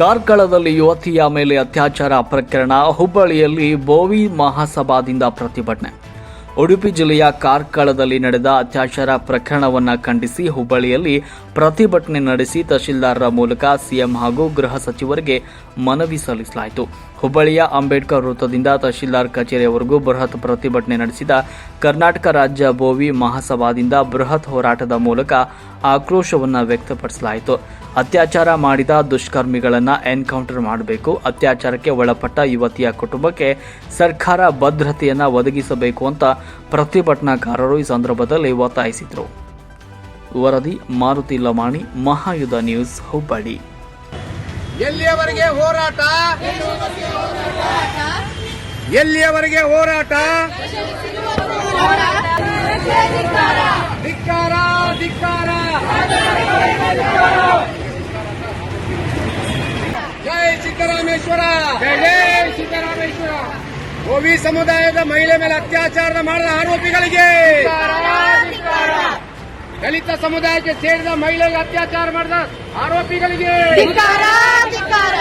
ಕಾರ್ಕಳದಲ್ಲಿ ಯುವತಿಯ ಮೇಲೆ ಅತ್ಯಾಚಾರ ಪ್ರಕರಣ ಹುಬ್ಬಳ್ಳಿಯಲ್ಲಿ ಬೋವಿ ಮಹಾಸಭಾದಿಂದ ಪ್ರತಿಭಟನೆ. ಉಡುಪಿ ಜಿಲ್ಲೆಯ ಕಾರ್ಕಳದಲ್ಲಿ ನಡೆದ ಅತ್ಯಾಚಾರ ಪ್ರಕರಣವನ್ನು ಖಂಡಿಸಿ ಹುಬ್ಬಳ್ಳಿಯಲ್ಲಿ ಪ್ರತಿಭಟನೆ ನಡೆಸಿ ತಹಶೀಲ್ದಾರರ ಮೂಲಕ ಸಿಎಂ ಹಾಗೂ ಗೃಹ ಸಚಿವರಿಗೆ ಮನವಿ ಸಲ್ಲಿಸಲಾಯಿತು. ಹುಬ್ಬಳ್ಳಿಯ ಅಂಬೇಡ್ಕರ್ ವೃತ್ತದಿಂದ ತಹಶೀಲ್ದಾರ್ ಕಚೇರಿಯವರೆಗೂ ಬೃಹತ್ ಪ್ರತಿಭಟನೆ ನಡೆಸಿದ ಕರ್ನಾಟಕ ರಾಜ್ಯ ಬೋವಿ ಮಹಾಸಭಾದಿಂದ ಬೃಹತ್ ಹೋರಾಟದ ಮೂಲಕ ಆಕ್ರೋಶವನ್ನು ವ್ಯಕ್ತಪಡಿಸಲಾಯಿತು. ಅತ್ಯಾಚಾರ ಮಾಡಿದ ದುಷ್ಕರ್ಮಿಗಳನ್ನು ಎನ್ಕೌಂಟರ್ ಮಾಡಬೇಕು, ಅತ್ಯಾಚಾರಕ್ಕೆ ಒಳಪಟ್ಟ ಯುವತಿಯ ಕುಟುಂಬಕ್ಕೆ ಸರ್ಕಾರ ಭದ್ರತೆಯನ್ನು ಒದಗಿಸಬೇಕು ಅಂತ ಪ್ರತಿಭಟನಾಕಾರರು ಈ ಸಂದರ್ಭದಲ್ಲಿ ಒತ್ತಾಯಿಸಿದರು. ವರದಿ, ಮಾರುತಿ ಲಮಾಣಿ ಮಹಾಯುಧ ನ್ಯೂಸ್, ಹುಬ್ಬಳ್ಳಿ. ಎಲ್ಲಿಯವರೆಗೆ ಹೋರಾಟ? ಎಲ್ಲಿಯವರೆಗೆ ಹೋರಾಟ? ಧಿಕ್ಕಾರ ಧಿಕ್ಕಾರ. ಜೈ ಓವಿ ಸಮುದಾಯದ ಮಹಿಳೆ ಮೇಲೆ ಅತ್ಯಾಚಾರ ಮಾಡಿದ ಆರೋಪಿಗಳಿಗೆ ದಲಿತ ಸಮುದಾಯಕ್ಕೆ ಸೇರಿದ ಮಹಿಳೆಗೆ ಅತ್ಯಾಚಾರ ಮಾಡಿದ ಆರೋಪಿಗಳಿಗೆ ಧಿಕ್ಕಾರ ಧಿಕ್ಕಾರ.